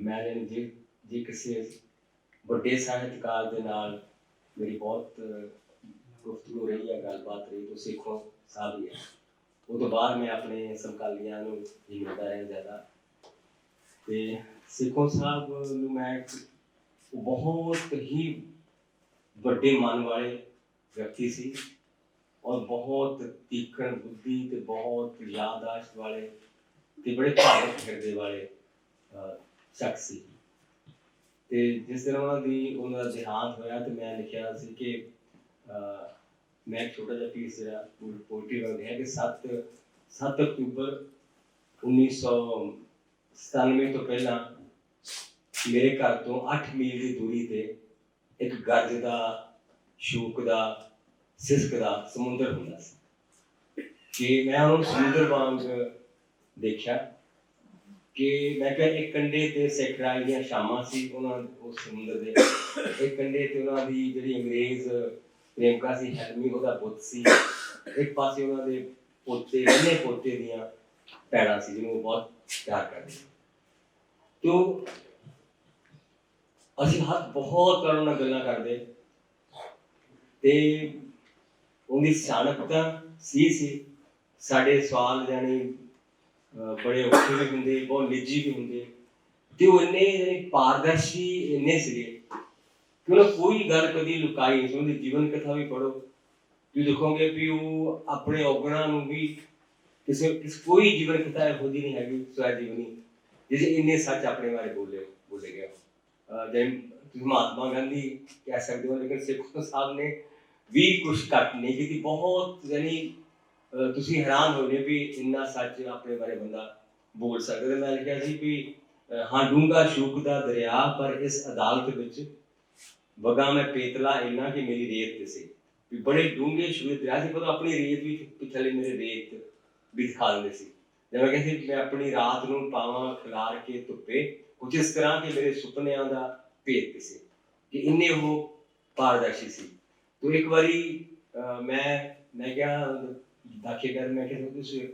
ਮੈਂ ਜਾਣੀ ਜੇ ਜੇ ਕਿਸੇ ਵੱਡੇ ਸਾਹਿਤਕਾਰ ਦੇ ਨਾਲ ਮੇਰੀ ਬਹੁਤ ਗੁਫ਼ਤਗੂ ਰਹੀ ਹੈ ਗੱਲਬਾਤ ਰਹੀ ਤਾਂ ਸਿੱਖੋ ਸਾਹਿਬ ਹੀ ਹੈ। ਉਹ ਤੋਂ ਬਾਅਦ ਮੈਂ ਆਪਣੇ ਸਮਕਾਲੀਆਂ ਨੂੰ ਹੀ ਮਿਲਦਾ ਰਿਹਾ ਜ਼ਿਆਦਾ। ਤੇ ਸਿੱਖੋ ਸਾਹਿਬ ਨੂੰ ਮੈਂ ਬਹੁਤ ਹੀ ਵੱਡੇ ਮਨ ਵਾਲੇ ਵਿਅਕਤੀ ਸੀ ਔਰ ਬਹੁਤ ਤੀਖਣ ਬੁੱਧੀ ਤੇ ਬਹੁਤ ਯਾਦਾਸ਼ਤ ਵਾਲੇ ਤੇ ਬੜੇ ਭਾਵਕ ਹਿਰਦੇ ਵਾਲੇ ਸ਼ਖਸ ਸੀ। ਤੇ ਜਿਸ ਦਿਨ ਉਹਨਾਂ ਦੀ ਉਹਨਾਂ ਦਾ ਦੇਹਾਂਤ ਹੋਇਆ ਤੇ ਮੈਂ ਲਿਖਿਆ ਸੀ ਕਿ ਅਹ, ਮੈਂ ਇੱਕ ਛੋਟਾ ਜਿਹਾ ਪੀਸ ਜਿਹੜਾ ਪੋਇਟਰੀ ਦਾ ਹੈ ਕਿ 7 7 ਅਕਤੂਬਰ 1997 ਤੋਂ ਪਹਿਲਾਂ ਮੇਰੇ ਘਰ ਤੋਂ 8 ਮੀਲ ਦੀ ਦੂਰੀ ਤੇ ਇੱਕ ਗਰਜਦਾ ਸ਼ੂਕ ਦਾ ਸਿਸਕ ਦਾ ਸਮੁੰਦਰ ਹੁੰਦਾ ਸੀ। ਕਿ ਮੈਂ ਉਹਨੂੰ ਸਮੁੰਦਰ ਵਾਂਗ ਦੇਖਿਆ। ਕਿ ਮੈਂ ਕਿਹਾ ਇੱਕ ਕੰਢੇ ਤੇ ਸੈਕਰਾਈ ਦੀਆਂ ਸ਼ਾਮਾਂ ਸੀ, ਉਹਨਾਂ ਉਸ ਸਮੁੰਦਰ ਦੇ ਇੱਕ ਕੰਢੇ ਤੇ ਉਹਨਾਂ ਦੀ ਜਿਹੜੀ ਅੰਗਰੇਜ਼ ਪ੍ਰੇਮਕਾ ਸੀ, ਹੈਲਮੀ, ਉਹਦਾ ਪੁੱਤ ਸੀ। ਇੱਕ ਪਾਸੇ ਉਹਨਾਂ ਦੇ ਪੋਤੇ ਇਹਨੇ ਪੋਤੇ ਦੀਆਂ ਭੈਣਾਂ ਸੀ, ਜਿਹਨੂੰ ਉਹ ਬਹੁਤ ਪਿਆਰ ਕਰਦੇ ਤੋ ਅਸੀਂ ਹੱਥ ਬਹੁਤ ਕਰਨ ਨਾਲ ਗੱਲਾਂ ਕਰਦੇ। ਤੇ ਉਹਦੀ ਸਿਆਣਪਤਾ ਸੀ ਸੀ। ਸਾਡੇ ਸਵਾਲ ਜਾਨੀ ਬੜੇ ਔਖੇ ਵੀ ਹੁੰਦੇ, ਬਹੁਤ ਨਿੱਜੀ ਵੀ ਹੁੰਦੇ। ਤੇ ਉਹ ਇੰਨੇ ਜਾਣੀ ਪਾਰਦਰਸ਼ੀ ਇੰਨੇ ਸੀਗੇ ਕਿ ਉਹਨਾਂ ਕੋਈ ਗੱਲ ਕਦੀ ਲੁਕਾਈ ਨਹੀਂ ਉਹਦੀ ਜੀਵਨ ਕਥਾ ਵੀ ਪੜੋ ਤੁਸੀਂ ਦੇਖੋਗੇ ਵੀ ਉਹ ਆਪਣੇ ਔਗਣਾਂ ਨੂੰ ਵੀ ਕਿਸੇ, ਕਿਸ, ਕੋਈ ਜੀਵਨ ਕਥਾ ਇਹੋ ਜਿਹੀ ਨਹੀਂ ਹੈਗੀ, ਸਵੈ ਜੀਵਨੀ ਜਿਸ ਇੰਨੇ ਸੱਚ ਆਪਣੇ ਬਾਰੇ ਬੋਲੇ ਬੋਲੇ ਗਏ ਅਹ ਤੁਸੀਂ ਮਹਾਤਮਾ ਗਾਂਧੀ ਕਹਿ ਸਕਦੇ ਹੋ, ਲੇਕਿਨ ਸਿੱਖ ਸਾਹਿਬ ਨੇ ਵੀ ਕੁਝ ਘੱਟ ਨਹੀਂ ਕੀਤੀ। ਬਹੁਤ, ਯਾਨੀ ਤੁਸੀਂ ਹੈਰਾਨ ਹੋਗੇ ਵੀ ਇੰਨਾ ਸੱਚ ਆਪਣੇ ਬਾਰੇ ਬੰਦਾ ਬੋਲ ਸਕਦਾ। ਮੈਂ ਲਿਖਿਆ ਸੀ ਵੀ ਹਾਂ ਡੂੰਗਾ ਸ਼ੂਕ ਦਾ ਦਰਿਆ, ਪਰ ਇਸ ਅਦਾਲਤ ਵਿੱਚ ਵਗਾ ਮੈਂ ਪੇਤਲਾ ਇੰਨਾ ਕਿ ਮੇਰੀ ਰੇਤ ਦਿਸੇ ਵੀ ਬੜੇ ਡੂੰਘੇ ਸ਼ੂਕ ਦਰਿਆ ਸੀ, ਪਰ ਆਪਣੀ ਰੇਤ ਵੀ ਪਿਛਲੇ ਮੇਰੇ ਰੇਤ ਵੀ ਦਿਖਾ ਦਿੰਦੇ ਸੀ। ਜਿਵੇਂ ਕਹਿੰਦੇ ਮੈਂ ਆਪਣੀ ਰਾਤ ਨੂੰ ਪਾਵਾਂ ਖਿਲਾਰ ਕੇ ਧੁੱਪੇ, ਕੁਝ ਇਸ ਤਰ੍ਹਾਂ ਕਿ ਮੇਰੇ ਸੁਪਨਿਆਂ ਦਾ ਭੇਤ ਸੀ ਕਿ ਇੰਨੇ ਉਹ ਪਾਰਦਰਸ਼ੀ ਸੀ। ਤੋ ਇੱਕ ਵਾਰੀ, ਅਹ ਮੈਂ ਮੈਂ ਕਿਹਾ ਦਾਖੇ ਮੈਂ ਕਿਹਾ ਤੁਸੀਂ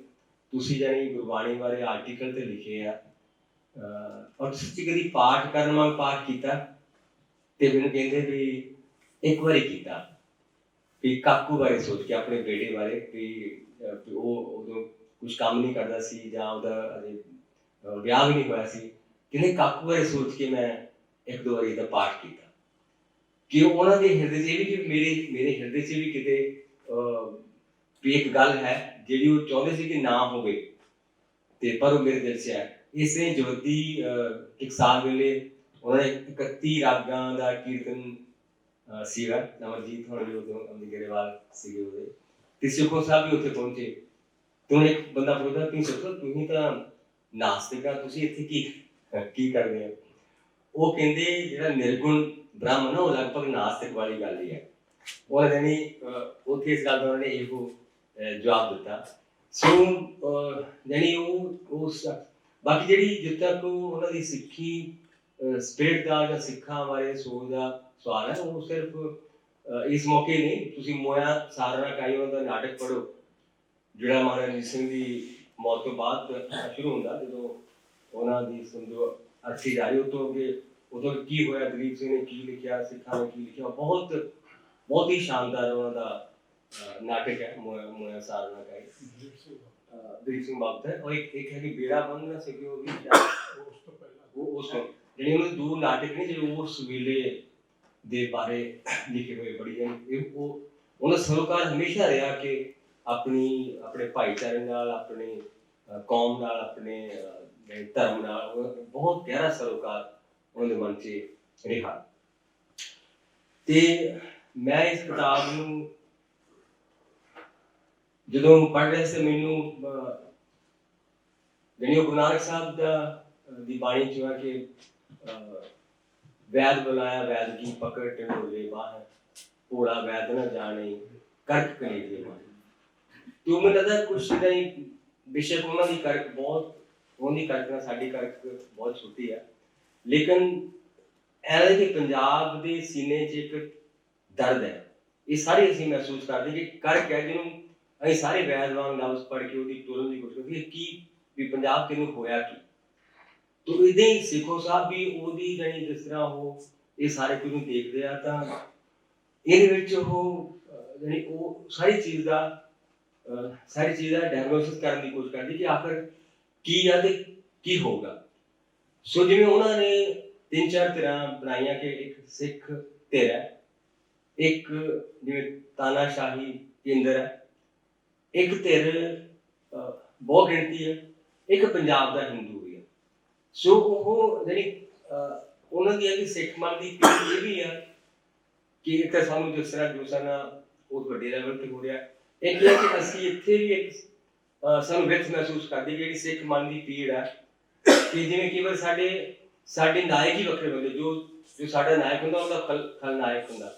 ਤੁਸੀਂ ਜਾਨੀ ਗੁਰਬਾਣੀ ਬਾਰੇ ਆਰਟੀਕਲ ਤੇ ਲਿਖੇ ਆ ਔਰ ਤੁਸੀਂ ਕਦੀ ਪਾਠ ਕਰਨ ਵਾਂਗ ਪਾਠ ਕੀਤਾ? ਤੇ ਮੈਨੂੰ ਕਹਿੰਦੇ ਵੀ ਇੱਕ ਵਾਰੀ ਕੀਤਾ। ਵੀ ਕਾਕੂ ਬਾਰੇ ਸੋਚ ਕੇ ਆਪਣੇ ਬੇਟੇ ਬਾਰੇ ਵੀ ਉਹ ਉਦੋਂ ਕੁਝ ਕੰਮ ਨਹੀਂ ਕਰਦਾ ਸੀ ਜਾਂ ਉਹਦਾ ਅਜੇ ਵਿਆਹ ਵੀ ਨਹੀਂ ਹੋਇਆ ਸੀ। ਕਹਿੰਦੇ ਕਾਕੂ ਬਾਰੇ ਸੋਚ ਕੇ ਮੈਂ ਇੱਕ ਦੋ ਵਾਰੀ ਦਾ ਪਾਠ ਕੀਤਾ। ਕਿ ਉਹਨਾਂ ਦੇ ਹਿਰਦੇ 'ਚ ਇਹ ਵੀ ਕਿ ਮੇਰੇ ਮੇਰੇ ਹਿਰਦੇ 'ਚ ਵੀ ਕਿਤੇ ਅਹ, ਵੀ ਇੱਕ ਗੱਲ ਹੈ ਜਿਹੜੀ ਉਹ ਚਾਹੁੰਦੇ ਸੀ ਕਿ ਨਾ ਹੋਵੇ ਤੇ ਪਰ ਉਹ ਮੇਰੇ ਦਿਲ 'ਚ ਹੈ। ਇਸੇ ਜੋਤੀ ਅਹ, ਵੇਲੇ ਉਹਨਾਂ ਨੇ 31 ਰਾਗਾਂ ਦਾ ਕੀਰਤਨ ਸੀਗਾ। ਅਮਰਜੀਤ ਹੋਣੀ ਵੀ ਉਦੋਂ ਅਮਦੀ ਗਰੇਵਾਲ ਸੀਗੇ ਉਹਦੇ। ਤੇ ਸੁਖੋ ਸਾਹਿਬ ਵੀ ਉੱਥੇ ਪਹੁੰਚੇ। ਤੇ ਇੱਕ ਬੰਦਾ ਪੁੱਛਦਾ ਤੁਸੀਂ ਸੋਚੋ ਤੁਸੀਂ ਤਾਂ ਨਾਸਤਿਕ ਆ ਤੁਸੀਂ ਇੱਥੇ ਕੀ ਕੀ ਕਰਦੇ ਹੋ? ਉਹ ਕਹਿੰਦੇ ਜਿਹੜਾ ਨਿਰਗੁਣ ਬ੍ਰਹਮ ਨਾ ਉਹ ਲਗਭਗ ਨਾਸਤਿਕ ਵਾਲੀ ਗੱਲ ਹੀ ਹੈ। ਉਹ ਨੇ ਉੱਥੇ ਇਸ ਗੱਲ ਦਾ ਉਹਨਾਂ ਨੇ ਇਹੋ ਅਹ, ਜਵਾਬ ਦਿੱਤਾ। ਸੋ ਅਹ, ਉਹ ਉਸ ਬਾਕੀ ਜਿਹੜੀ ਜਿੱਦ ਤੱਕ ਉਹਨਾਂ ਦੀ ਸਿੱਖੀ ਸਪਿਰਿਟ ਦਾ ਜਾਂ ਸਿੱਖਾਂ ਬਾਰੇ ਸੋਚ ਦਾ ਸਵਾਲ ਹੈ ਉਹ ਸਿਰਫ ਇਸ ਮੌਕੇ ਨਹੀਂ ਤੁਸੀਂ ਮੋਇਆ ਸਾਰਨਾ ਕਾਈ ਦਾ ਨਾਟਕ ਪੜੋ ਜਿਹੜਾ ਮਹਾਰਾਜਾ ਰਣਜੀਤ ਸਿੰਘ ਦੀ ਮੌਤ ਤੋਂ ਬਾਅਦ ਸ਼ੁਰੂ ਹੁੰਦਾ ਜਦੋਂ ਉਹਨਾਂ ਦੀ ਸਮਝੋ ਅਰਥੀ ਜਾਰੀ ਉਹ ਤੋਂ ਅੱਗੇ ਉਦੋਂ ਕੀ ਹੋਇਆ ਦਲੀਪ ਸਿੰਘ ਨੇ ਕੀ ਲਿਖਿਆ ਸਿੱਖਾਂ ਨੇ ਕੀ ਲਿਖਿਆ ਬਹੁਤ ਬਹੁਤ ਹੀ ਸ਼ਾਨਦਾਰ ਉਹਨਾਂ ਦਾ ਨਾਟਕ ਹੈ ਮੋਇਆ ਸਾਰਨਾ ਕਾਈ ਅਹ, ਸਿੰਘ ਬਾਬਤ ਹੈ। ਔਰ ਇੱਕ ਇੱਕ ਹੈ ਕਿ ਬੇੜਾ ਬੰਦ ਨਾ ਸਕੇ ਉਹ ਵੀ ਸ਼ਾਇਦ ਉਹ ਉਸ ਤੋਂ ਜਿਹੜੀ ਉਹਨਾਂ ਦੋ ਨਾਟਕ ਨੇ ਜਿਹੜੇ ਉਸ ਵੇਲੇ ਦੇ ਬਾਰੇ ਲਿਖੇ ਹੋਏ ਬੜੀ ਇਹ ਉਹ ਉਹਨਾਂ ਸਰੋਕਾਰ ਹਮੇਸ਼ਾ ਰਿਹਾ ਕਿ ਆਪਣੀ ਆਪਣੇ ਭਾਈਚਾਰੇ ਨਾਲ ਆਪਣੇ ਕੌਮ ਨਾਲ ਆਪਣੇ ਧਰਮ ਨਾਲ ਬਹੁਤ ਗਹਿਰਾ ਸਰੋਕਾਰ ਉਹਨਾਂ ਦੇ ਮਨ 'ਚ ਰਿਹਾ। ਤੇ ਮੈਂ ਇਸ ਕਿਤਾਬ ਨੂੰ ਜਦੋਂ ਪੜ੍ਹ ਰਿਹਾ ਸੀ ਮੈਨੂੰ ਅਹ, ਗੁਰੂ ਨਾਨਕ ਸਾਹਿਬ ਦਾ ਦੀ ਬਾਣੀ ਚ ਹੈ ਕਿ ਵੈਦ ਬੁਲਾਇਆ ਵੈਦ ਕੀ ਪਕੜ ਟੰਡੋਲੇ ਬਾਹ ਭੋਲਾ ਵੈਦ ਨਾ ਜਾਣੇ ਕਰਕ ਕਲੇ ਦੇ ਮਾਂ ਤੇ ਉਹ ਮੈਨੂੰ ਲੱਗਦਾ ਕੁਛ ਨਹੀਂ ਬੇਸ਼ੱਕ ਉਹਨਾਂ ਦੀ ਕਰਕ ਬਹੁਤ ਉਹਦੀ ਕਰਕ ਨਾਲ ਸਾਡੀ ਕਰਕ ਬਹੁਤ ਛੋਟੀ ਆ। ਲੇਕਿਨ ਐਵੇਂ ਕਿ ਪੰਜਾਬ ਦੇ ਸੀਨੇ 'ਚ ਇੱਕ ਦਰਦ ਹੈ। ਇਹ ਸਾਰੇ ਅਸੀਂ ਮਹਿਸੂਸ ਕਰਦੇ ਕਿ ਕਰਕ ਹੈ ਜਿਹਨੂੰ ਅਸੀਂ ਸਾਰੇ ਵੈਦ ਵਾਂਗ ਲਫ਼ਜ਼ ਪੜ੍ਹ ਕੇ ਉਹਦੀ ਤੋਲਣ ਦੀ ਕੋਸ਼ਿਸ਼ ਕਰਦੇ ਹਾਂ ਵੀ ਪੰਜਾਬ ਕਿਨੂੰ ਹੋਇਆ ਕੀ? ਤੋ ਇਦਾਂ ਹੀ ਸਿੱਖੋ ਸਾਹਿਬ ਵੀ ਉਹਦੀ ਜਾਨੀ ਜਿਸ ਤਰ੍ਹਾਂ ਉਹ ਇਹ ਸਾਰੇ ਕੁਝ ਨੂੰ ਦੇਖਦੇ ਆ ਤਾਂ ਇਹਦੇ ਵਿੱਚ ਉਹ ਅਹ, ਉਹ ਸਾਰੀ ਚੀਜ਼ ਦਾ ਸਾਰੀ ਚੀਜ਼ ਦਾ ਡਾਇਗਨੋਸਿਸ ਕਰਨ ਦੀ ਕੋਸ਼ਿਸ਼ ਕਰਦੀ ਕਿ ਆਖਰ ਕੀ ਆ ਤੇ ਕੀ ਹੋਊਗਾ। ਸੋ ਜਿਵੇਂ ਉਹਨਾਂ ਨੇ ਤਿੰਨ ਚਾਰ ਤਰ੍ਹਾਂ ਬਣਾਈਆਂ ਕਿ ਇੱਕ ਸਿੱਖ ਧਿਰ ਹੈ ਇੱਕ ਜਿਵੇਂ ਤਾਨਾਸ਼ਾਹੀ ਕੇਂਦਰ ਹੈ ਇੱਕ ਧਿਰ ਬਹੁਤ ਗਿਣਤੀ ਹੈ, ਇੱਕ ਪੰਜਾਬ ਦਾ ਹਿੰਦੂ ਵੀ ਹੈ। ਸੋ ਉਹ ਜਿਹੜੀ ਉਹਨਾਂ ਦੀ ਹੈ ਸਿੱਖ ਮਨ ਦੀ ਪੀੜ੍ਹੀ ਇਹ ਵੀ ਆ ਕਿ ਇੱਕ ਤਾਂ ਸਾਨੂੰ ਜਿਸ ਤਰ੍ਹਾਂ ਜੋਸਨਾ ਉਹ ਵੱਡੇ ਲੈਵਲ ਤੇ ਹੋ ਰਿਹਾ। ਇੱਕ ਇਹ ਕਿ ਅਸੀਂ ਇੱਥੇ ਵੀ ਇੱਕ ਸਾਨੂੰ ਵਿੱਚ ਮਹਿਸੂਸ ਕਰਦੇ ਜਿਹੜੀ ਸਿੱਖ ਮਨ ਦੀ ਪੀੜ ਆ, ਕਿ ਜਿਵੇਂ ਕਈ ਵਾਰ ਸਾਡੇ ਸਾਡੇ ਨਾਇਕ ਹੀ ਵੱਖਰੇ ਹੁੰਦੇ, ਜੋ ਜੋ ਸਾਡਾ ਨਾਇਕ ਹੁੰਦਾ, ਉਹਦਾ ਖਲ ਖਲਨਾਇਕ ਹੁੰਦਾ।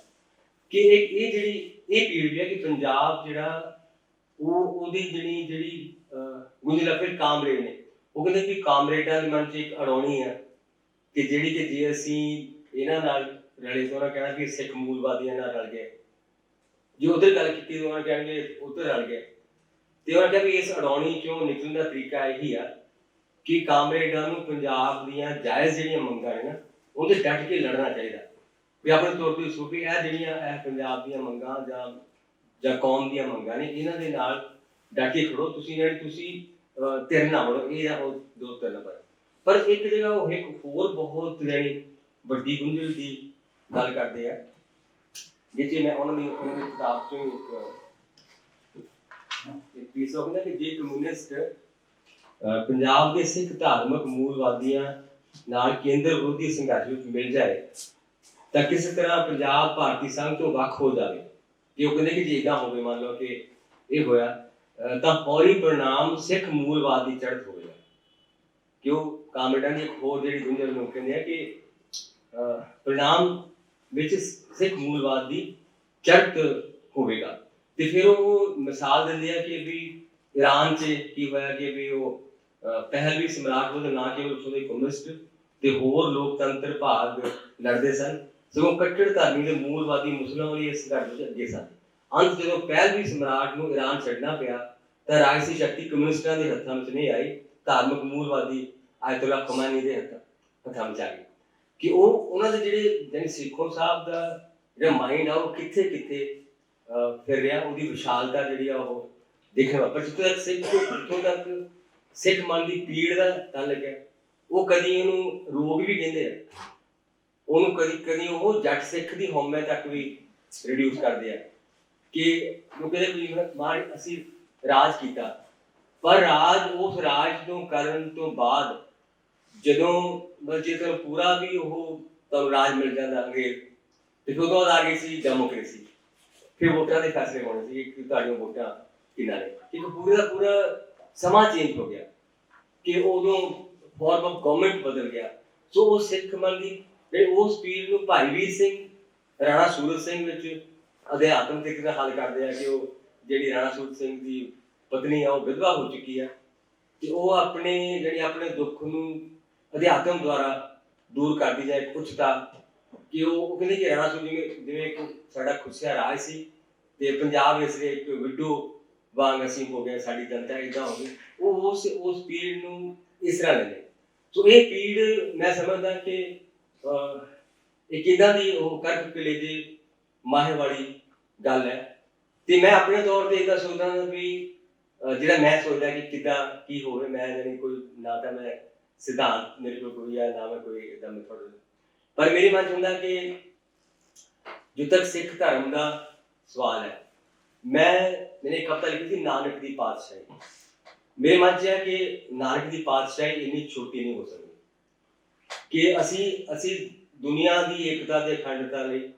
ਕਿ ਇਹ ਇਹ ਜਿਹੜੀ, ਇਹ ਪੀੜ ਵੀ ਹੈ ਕਿ ਪੰਜਾਬ ਜਿਹੜਾ ਉਹ ਉਹਦੀ ਜਿਹੜੀ ਜਿਹੜੀ ਗੁੰਜਲਾ ਫਿਰ ਕਾਮਰੇਡ ਨੇ। ਉਹ ਕਹਿੰਦੇ ਕਿ ਕਾਮਰੇਡਾਂ ਦੇ ਮਨ 'ਚ ਇੱਕ ਅੜਾਉਣੀ ਹੈ ਕਿ ਜਿਹੜੀ ਕਿ ਜੇ ਅਸੀਂ ਇਹਨਾਂ ਨਾਲ ਰਲੇ ਤਾਂ ਉਹਨਾਂ ਕਹਿਣਾ ਕਿ ਸਿੱਖ ਮੂਲਵਾਦੀਆਂ ਨਾਲ ਰਲ ਗਏ। ਜੇ ਉਧਰ ਗੱਲ ਕੀਤੀ ਤਾਂ ਉਹਨਾਂ ਕਹਿਣਗੇ ਉਧਰ ਰਲ ਗਏ। ਤੇ ਉਹਨਾਂ ਕਿਹਾ ਵੀ ਇਸ ਅੜਾਉਣੀ ਚੋਂ ਨਿਕਲਣ ਦਾ ਤਰੀਕਾ ਇਹੀ ਆ ਕਿ ਕਾਮਰੇਡਾਂ ਨੂੰ ਪੰਜਾਬ ਦੀਆਂ ਜਾਇਜ਼ ਜਿਹੜੀਆਂ ਮੰਗਾਂ ਨੇ ਨਾ, ਉਹਦੇ ਡਟ ਕੇ ਲੜਨਾ ਚਾਹੀਦਾ। ਵੀ ਆਪਣੇ ਤੌਰ ਤੇ ਸੋਚੀ ਇਹ ਜਿਹੜੀਆਂ ਇਹ ਪੰਜਾਬ ਦੀਆਂ ਮੰਗਾਂ ਜਾਂ ਜਾਂ ਕੌਮ ਦੀਆਂ ਮੰਗਾਂ ਨੇ ਇਹਨਾਂ ਦੇ ਨਾਲ ਡਟ ਖੜੋ। ਤੁਸੀਂ ਜਿਹੜੀ ਤੁਸੀਂ ਅਹ, ਧਿਰ ਨਾ ਇਹ ਆ ਉਹ ਦੋ ਤਿੰਨ ਨੰਬਰ ਪਰ ਇੱਕ ਜਗ੍ਹਾ ਉਹ ਇੱਕ ਹੋਰ ਬਹੁਤ ਜਿਹੜੀ ਵੱਡੀ ਗੁੰਝਲ ਦੀ ਗੱਲ ਕਰਦੇ ਆ ਜਿੱਥੇ ਮੈਂ ਉਹਨਾਂ ਦੀ ਉਹਨਾਂ ਦੀ ਕਿਤਾਬ ਚੋਂ ਇੱਕ ਇੱਕ ਪੀਸ ਹੋ ਗਿਆ ਕਿ ਜੇ ਕਮਿਊਨਿਸਟ ਪੰਜਾਬ ਦੇ ਸਿੱਖ ਧਾਰਮਿਕ ਮੂਲਵਾਦੀਆਂ ਨਾਲ ਕੇਂਦਰ ਵਿਰੋਧੀ ਸੰਘਰਸ਼ ਵਿੱਚ ਮਿਲ ਜਾਏ ਤਾਂ ਕਿਸੇ ਤਰ੍ਹਾਂ ਪੰਜਾਬ ਭਾਰਤੀ ਸੰਘ ਤੋਂ ਵੱਖ ਹੋ ਜਾਵੇ? ਜੇ ਉਹ ਕਹਿੰਦੇ ਕਿ ਜੇ ਇਦਾਂ ਹੋਵੇ, ਮੰਨ ਲਓ ਕਿ ਇਹ ਹੋਇਆ ਤਾਂ ਫੌਰੀ ਪ੍ਰਣਾਮ ਸਿੱਖ ਮੂਲਵਾਦ ਦੀ ਚੜ੍ਹਤ ਹੋਵੇਗਾ ਕਿਉਂ? ਕਾਮਰੇਡਾਂ ਦੀ ਇੱਕ ਹੋਰ ਜਿਹੜੀ ਦੁਨੀਆ ਨੂੰ ਕਹਿੰਦੇ ਆ ਕਿ ਪ੍ਰਣਾਮ ਵਿੱਚ ਸਿੱਖ ਮੂਲਵਾਦ ਦੀ ਚੜ੍ਹਤ ਹੋਵੇਗਾ। ਤੇ ਫਿਰ ਉਹ ਮਿਸਾਲ ਦਿੰਦੇ ਆ ਕਿ ਵੀ ਈਰਾਨ 'ਚ ਕੀ ਹੋਇਆ ਕਿ ਵੀ ਉਹ, ਅਹ ਪਹਿਲਵੀ ਸਮਰਾਟ ਵਜੋਂ ਨਾ ਕੇਵਲ ਉਸ ਦੇ ਕਮਿਊਨਿਸਟ ਤੇ ਹੋਰ ਲੋਕਤੰਤਰ ਭਾਗ ਲੜਦੇ ਸਨ ਸਗੋਂ ਕੱਟੜ ਧਾਰਮੀ ਦੇ ਮੂਲਵਾਦੀ ਮੁਸਲਮਾਨ ਵੀ ਇਸ ਸੰਘਰਸ਼ ਵਿੱਚ ਅੱਗੇ ਸਨ। ਅੰਤ ਜਦੋਂ ਪਹਿਲਵੀ ਸਮਰਾਟ ਨੂੰ ਈਰਾਨ ਛੱਡਣਾ ਪਿਆ, ਤਾਂ ਰਾਜਸੀ ਸ਼ਕਤੀ ਕਮਿਊਨਿਸਟਾਂ ਦੇ ਹੱਥਾਂ ਵਿੱਚ ਨਹੀਂ ਆਈ, ਧਾਰਮਿਕ ਮੂਲਵਾਦੀ ਆਇਤੁੱਲਾ ਖਮਾਨੀ ਦੇ ਹੱਥਾਂ ਹੱਥਾਂ ਵਿੱਚ ਆ ਗਈ ਕਿ ਉਹ, ਉਹਨਾਂ ਦੇ ਜਿਹੜੇ ਜਾਨੀ ਸਿੱਖੋ ਸਾਹਿਬ ਦਾ ਜਿਹੜਾ ਮਾਈਂਡ ਆ, ਉਹ ਕਿੱਥੇ ਕਿੱਥੇ ਫਿਰ ਰਿਹਾ, ਉਹਦੀ ਵਿਸ਼ਾਲਤਾ ਜਿਹੜੀ ਆ ਉਹ ਦੇਖਣ ਪਰ ਜਿੱਥੇ ਤੱਕ ਸਿੱਖ, ਜਿੱਥੋਂ ਤੱਕ ਸਿੱਖ ਮਨ ਦੀ ਪੀੜ ਦਾ ਤਾਂ ਲੱਗਿਆ, ਉਹ ਕਦੀ ਇਹਨੂੰ ਰੋਗ ਵੀ ਕਹਿੰਦੇ ਆ। ਉਹਨੂੰ ਕਦੀ ਕਦੀ ਉਹ ਜੱਟ ਸਿੱਖ ਦੀ ਹਉਮੈ ਤੱਕ ਵੀ ਰਿਡਿਊਸ ਕਰਦੇ ਆ। ਕਿ ਉਹ ਕਹਿੰਦੇ ਵੀ ਮਾਰ, ਅਸੀਂ ਰਾਜ ਕੀਤਾ। ਪਰ ਰਾਜ, ਉਸ ਰਾਜ ਤੋਂ ਕਰਨ ਤੋਂ ਬਾਅਦ ਜਦੋਂ ਬਸ ਪੂਰਾ ਵੀ ਉਹ ਤੁਹਾਨੂੰ ਰਾਜ ਮਿਲ ਜਾਂਦਾ ਅੰਗਰੇਜ਼, ਤੇ ਫਿਰ ਉਦੋਂ ਆ ਗਈ ਸੀ? ਡੈਮੋਕ੍ਰੇਸੀ। ਫਿਰ ਵੋਟਾਂ ਦੇ ਫੈਸਲੇ ਹੋਣੇ ਸੀ ਕਿ ਤੁਹਾਡੀਆਂ ਵੋਟਾਂ ਕਿੰਨਾ ਨੇ। ਇੱਕ ਪੂਰੇ ਦਾ ਪੂਰਾ ਸਮਾਂ ਚੇਂਜ ਹੋ ਗਿਆ ਕਿ ਉਦੋਂ ਫਾਰਮ ਆਫ ਗਵਰਨਮੈਂਟ ਬਦਲ ਗਿਆ। ਸੋ ਉਹ ਸਿੱਖ ਮਨ ਦੀ ਜਿਹੜੇ ਉਸ ਪੀਰ ਨੂੰ ਭਾਈ ਵੀਰ ਸਿੰਘ, ਰਾਣਾ ਸੂਰਤ ਸਿੰਘ ਵਿੱਚ ਅਧਿਆਤਮ ਤਰੀਕੇ ਨਾਲ ਹੱਲ ਕਰਦੇ ਆ ਕਿ ਉਹ ਜਿਹੜੀ ਰਾਣਾ ਸੂਰਤ ਸਿੰਘ ਦੀ ਪਤਨੀ ਆ, ਉਹ ਵਿਧਵਾ ਹੋ ਚੁੱਕੀ ਆ। ਤੇ ਉਹ ਆਪਣੇ, ਜਿਹੜੀ ਆਪਣੇ ਦੁੱਖ ਨੂੰ ਅਧਿਆਤਮ ਦੁਆਰਾ ਦੂਰ ਕਰਦੀ ਜਾਏ ਉੱਚਤਾ ਕਿ ਉਹ ਕਹਿੰਦੇ ਕਿ ਰਾਣਾ ਸੂਰਜ ਜਿਵੇਂ ਜਿਵੇਂ ਸਾਡਾ ਖੁਸ਼ਿਆ ਰਾਜ ਸੀ ਤੇ ਪੰਜਾਬ ਇਸ ਲਈ ਇੱਕ ਵਿਡੋ ਵਾਂਗ ਅਸੀਂ ਹੋ ਗਏ, ਸਾਡੀ ਜਨਤਾ ਇਦਾਂ ਹੋ ਗਈ। ਉਹ ਉਸ ਉਸ ਪੀੜ ਨੂੰ ਇਸ ਤਰ੍ਹਾਂ ਲੈਂਦੇ ਸੋ ਇਹ ਪੀੜ ਮੈਂ ਸਮਝਦਾ ਕਿ ਇੱਕ ਇਦਾਂ ਦੀ ਉਹ ਕਰਕ ਕਲੇਜੇ ਮਾਹੇ ਵਾਲੀ ਗੱਲ ਹੈ। ਤੇ ਮੈਂ ਆਪਣੇ ਤੌਰ ਤੇ ਇਹਦਾ ਸੋਚਦਾ ਹਾਂ ਵੀ ਜਿਹੜਾ ਮੈਂ ਸੋਚਦਾ ਕਿ ਕਿਦਾਂ ਕੀ ਹੋਵੇ, ਮੈਂ ਜਾਨੀ ਕੋਈ ਨਾ ਤਾਂ ਮੈਂ ਸਿਧਾਂਤ ਮੇਰੇ ਕੋਲ ਕੋਈ ਹੈ ਨਾ ਮੈਂ ਕੋਈ ਇਦਾਂ ਮੈਥਡ ਪਰ ਮੇਰੇ ਮਨ ਚ ਹੁੰਦਾ ਕਿ ਜੋ ਤੱਕ ਸਿੱਖ ਧਰਮ ਦਾ ਸਵਾਲ ਹੈ। ਮੈਂ, ਮੈਨੇ ਇੱਕ ਹਫ਼ਤਾ ਲਿਖੀ ਸੀ, ਨਾਨਕ ਦੀ ਪਾਤਸ਼ਾਹੀ। ਮੇਰੇ ਮਨ 'ਚ ਹੈ ਕਿ ਨਾਨਕ ਦੀ ਪਾਤਸ਼ਾਹੀ ਇੰਨੀ ਛੋਟੀ ਨਹੀਂ ਹੋ ਸਕਦੀ। ਕਿ ਅਸੀਂ ਅਸੀਂ ਦੁਨੀਆ ਦੀ ਏਕਤਾ ਦੇ ਅਖੰਡਤਾ ਲਈ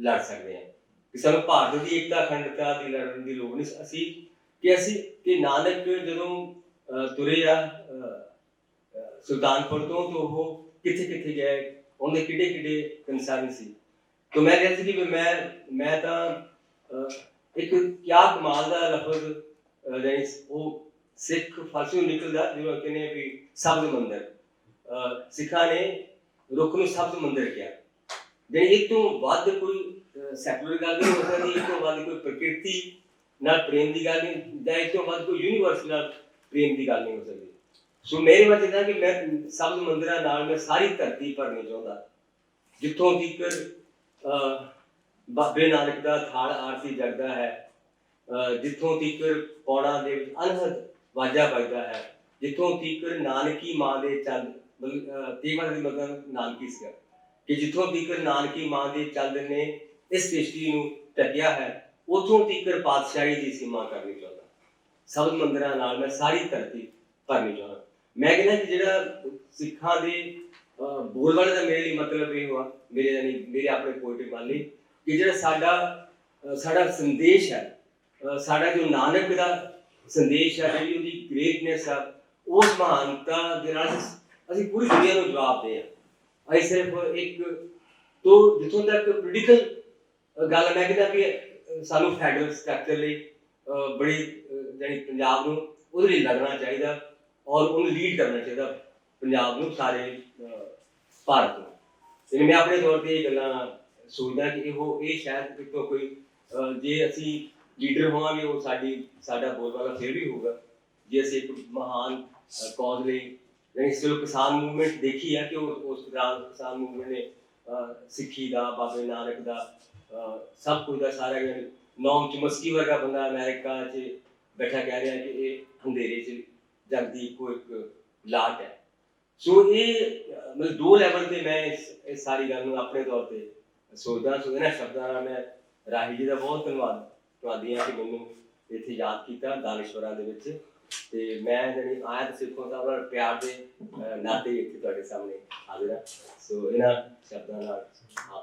ਲੜ ਸਕਦੇ ਹਾਂ। ਕਿ ਸਾਨੂੰ ਭਾਰਤ ਦੀ ਏਕਤਾ ਅਖੰਡਤਾ ਦੀ ਲੜਨ ਦੀ ਲੋੜ ਨਹੀਂ। ਅਸੀਂ ਕਿ ਅਸੀਂ ਕਿ ਨਾਨਕ ਜਦੋਂ ਤੁਰੇ ਆ ਸੁਲਤਾਨਪੁਰ ਤੋਂ ਤਾਂ ਉਹ ਕਿੱਥੇ ਕਿੱਥੇ ਗਏ? ਉਹਦੇ ਕਿਹੜੇ ਕਿਹੜੇ ਕੰਸਰਨ ਸੀ? ਤਾਂ ਮੈਂ ਕਹਿੰਦਾ ਸੀ ਕਿ ਵੀ ਮੈਂ ਮੈਂ ਤਾਂ ਇੱਕ ਕਿਆ ਕਮਾਲ ਦਾ ਲਫ਼ਜ਼ ਅਹ, ਜਾਣੀ ਉਹ ਸਿੱਖ ਫਾਰਸੀ ਨਿਕਲਦਾ ਜਿਵੇਂ ਕਹਿੰਦੇ ਵੀ ਸ਼ਬਦ ਮੰਦਰ। ਅਹ, ਸਿੱਖਾਂ ਨੇ ਰੁੱਖ ਨੂੰ ਸ਼ਬਦ ਮੰਦਰ ਕਿਹਾ। ਜੇ ਇਹ ਤੋਂ ਵੱਧ ਕੋਈ ਸੈਕੂਲਰ ਗੱਲ ਨਹੀਂ ਹੋ ਸਕਦੀ ਇਹ ਤੋਂ ਵੱਧ ਕੋਈ ਪ੍ਰਕਿਰਤੀ ਨਾਲ ਪ੍ਰੇਮ ਦੀ ਗੱਲ ਨਹੀਂ ਜਾਂ ਇਹ ਤੋਂ ਵੱਧ ਕੋਈ ਯੂਨੀਵਰਸ ਨਾਲ ਪ੍ਰੇਮ ਦੀ ਗੱਲ ਨਹੀਂ ਹੋ ਸਕਦੀ। ਸੋ ਮੇਰੇ ਮਤ ਇਹਦਾ ਕਿ ਮੈਂ ਸਬਜ਼ ਮੰਦਿਰਾਂ ਨਾਲ ਮੈਂ ਸਾਰੀ ਧਰਤੀ ਭਰਨੀ ਚਾਹੁੰਦਾ। ਜਿੱਥੋਂ ਤੀਕਰ ਬਾਬੇ ਨਾਨਕ ਦਾ ਥਾਲ ਆਰਤੀ ਜਗਦਾ ਹੈ ਅਹ, ਜਿੱਥੋਂ ਤੀਕਰ ਪੌਣਾ ਦੇ ਵਿੱਚ ਅਨਹਦ ਵਾਜਾ ਵੱਜਦਾ ਹੈ ਜਿੱਥੋਂ ਤੀਕਰ ਨਾਨਕੀ ਮਾਂ ਦੇ ਚੰਦ ਤੀਮਾ ਦੀ ਮਤਲਬ ਨਾਨਕੀ ਸੀ ਕਿ ਜਿੱਥੋਂ ਤੀਕਰ ਨਾਨਕੀ ਮਾਂ ਦੇ ਚੰਦ ਨੇ, ਇਸ ਸ੍ਰਿਸ਼ਟੀ ਨੂੰ ਟਕਿਆ ਹੈ, ਉਥੋਂ ਤੀਕਰ ਪਾਤਸ਼ਾਹੀ ਦੀ ਸੀਮਾ ਕਰਨੀ ਚਾਹੁੰਦਾ। ਸਬਜ਼ ਮੰਦਿਰਾਂ ਨਾਲ ਮੈਂ ਸਾਰੀ ਧਰਤੀ ਭਰਨੀ ਚਾਹੁੰਦਾ। ਮੈਂ ਕਹਿੰਦਾ ਕਿ ਜਿਹੜਾ ਸਿੱਖਾਂ ਦੇ ਬੋਲਬਾਲੇ ਦਾ ਮੇਰੇ ਲਈ ਮਤਲਬ ਇਹ ਹੋਆ, ਮੇਰੇ ਯਾਨੀ ਮੇਰੇ ਆਪਣੇ ਪੋਇਟਿਕ ਮੰਨ ਲਈ, ਕਿ ਜਿਹੜਾ ਸਾਡਾ ਸਾਡਾ ਸੰਦੇਸ਼ ਹੈ ਸਾਡਾ ਜੋ ਨਾਨਕ ਦਾ ਸੰਦੇਸ਼ ਹੈ, ਜਿਹੜੀ ਉਹਦੀ ਗ੍ਰੇਟਨੈਸ ਆ, ਉਸ ਮਹਾਨਤਾ ਦੇ ਨਾਲ ਅਸੀਂ- ਪੂਰੀ ਦੁਨੀਆ ਨੂੰ ਜਵਾਬ ਦੇ ਆ। ਅਸੀਂ ਸਿਰਫ ਇੱਕ ਤੋਂ ਜਿੱਥੋਂ ਤੱਕ ਪੋਲੀਟੀਕਲ ਗੱਲ ਮੈਂ ਕਹਿੰਦਾ ਕਿ ਸਾਨੂੰ ਫੈਡਰਲ ਸਟਰਕਚਰ ਲਈ ਅਹ, ਬੜੀ ਅਹ, ਜਾਣੀ ਪੰਜਾਬ ਨੂੰ ਉਹਦੇ ਲਈ ਲੜਨਾ ਚਾਹੀਦਾ ਔਰ ਉਹਨੂੰ ਲੀਡ ਕਰਨਾ ਚਾਹੀਦਾ ਪੰਜਾਬ ਨੂੰ ਸਾਰੇ ਭਾਰਤ ਨੂੰ। ਤੇ ਮੈਂ ਆਪਣੇ ਤੌਰ ਤੇ ਇਹ ਗੱਲਾਂ ਸੋਚਦਾ ਕਿ ਇਹੋ ਇਹ ਸ਼ਾਇਦ ਕਿਤੋਂ ਕੋਈ ਜੇ ਅਸੀਂ ਲੀਡਰ ਹੋਵਾਂਗੇ ਉਹ ਸਾਡੀ ਸਾਡਾ ਬੋਲਬਾਲਾ ਫਿਰ ਵੀ ਹੋਊਗਾ। ਜੇ ਅਸੀਂ ਇੱਕ ਮਹਾਨ ਕੌਜ਼ ਲਈ ਯਾਨੀ ਸਿਰਫ ਕਿਸਾਨ ਮੂਵਮੈਂਟ ਦੇਖੀ ਹੈ ਕਿ ਉਸ ਦੌਰਾਨ ਕਿਸਾਨ ਮੂਵਮੈਂਟ ਨੇ ਸਿੱਖੀ ਦਾ ਬਾਬੇ ਨਾਨਕ ਦਾ ਸਭ ਕੁਝ ਦਾ ਸਾਰਾ ਯਾਨੀ ਨੌਮ ਚਮਸਕੀ ਵਰਗਾ ਬੰਦਾ ਅਮਰੀਕਾ 'ਚ ਬੈਠਾ ਕਹਿ ਰਿਹਾ ਕਿ ਇਹ ਅੰਧੇਰੇ 'ਚ ਜਗਦੀ ਕੋਈ ਇੱਕ ਲਾਟ ਹੈ ਸੋ ਇਹ ਮਤਲਬ ਦੋ ਲੈਵਲ ਤੇ ਮੈਂ ਇਸ ਸਾਰੀ ਗੱਲ ਨੂੰ ਆਪਣੇ ਤੌਰ ਤੇ ਸੋਚਦਾ ਸੋ ਇਹਨਾਂ ਸ਼ਬਦਾਂ ਨਾਲ ਮੈਂ ਰਾਹੀ ਜੀ ਦਾ ਬਹੁਤ ਧੰਨਵਾਦ ਧੰਨਵਾਦੀ ਹਾਂ ਕਿ ਮੈਨੂੰ ਇੱਥੇ ਯਾਦ ਕੀਤਾ ਦਾਨੇਸ਼ਵਰਾਂ ਦੇ ਵਿੱਚ ਤੇ ਮੈਂ ਜਿਹੜੀ ਆਇਆ ਸਿੱਖੋ ਸਿੱਖੋਂ ਸਾਹਿਬ ਨਾਲ ਪਿਆਰ ਦੇ ਅਹ, ਨਾਤੇ ਇੱਥੇ ਤੁਹਾਡੇ ਸਾਹਮਣੇ ਹਾਜ਼ਰ ਹਾਂ। ਸੋ ਇਹਨਾਂ ਸ਼ਬਦਾਂ ਨਾਲ ਆਪ